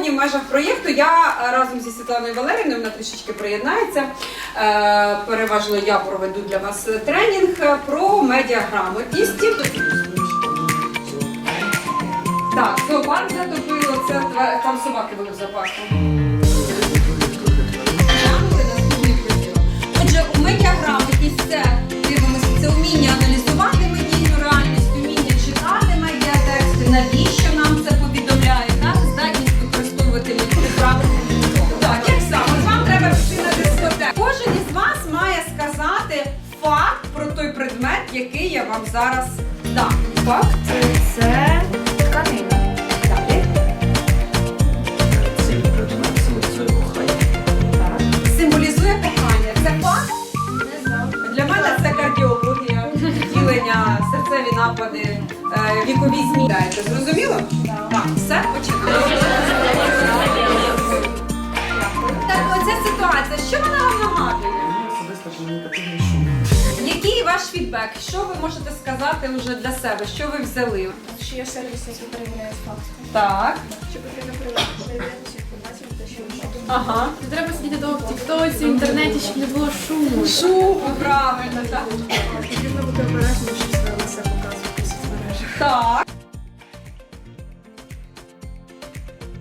сьогодні в межах проєкту я е, разом зі Світланою Валерівною, вона трішечки приєднається. е, Переважно я проведу для вас тренінг е, про медіаграмотність. Так, собак затопило, це там собаки були в зоопарку. Використовувати. Так, як саме? Вам треба піти на дискотеку. Кожен із вас має сказати факт про той предмет, який я вам зараз дам. Факт це тканина. Далі. Цей предмет символізує кохання. Так. Символізує кохання. Це факт? Для мене це кардіологія, втілення, серцеві напади, е, вікові зміни. Зрозуміло? Так, все починаємо. Особисто комунікативний шум. Який ваш фідбек? Що ви можете сказати вже для себе? Що ви взяли? Що є сервіс, який перевіряє факти. Так. Що потрібно перевіряти всю інформацію, те, що. Ага. Не треба сидіти довго в тіктоці, в інтернеті, щоб не було шуму. Шум, правильно, так. Потрібно бути обережним,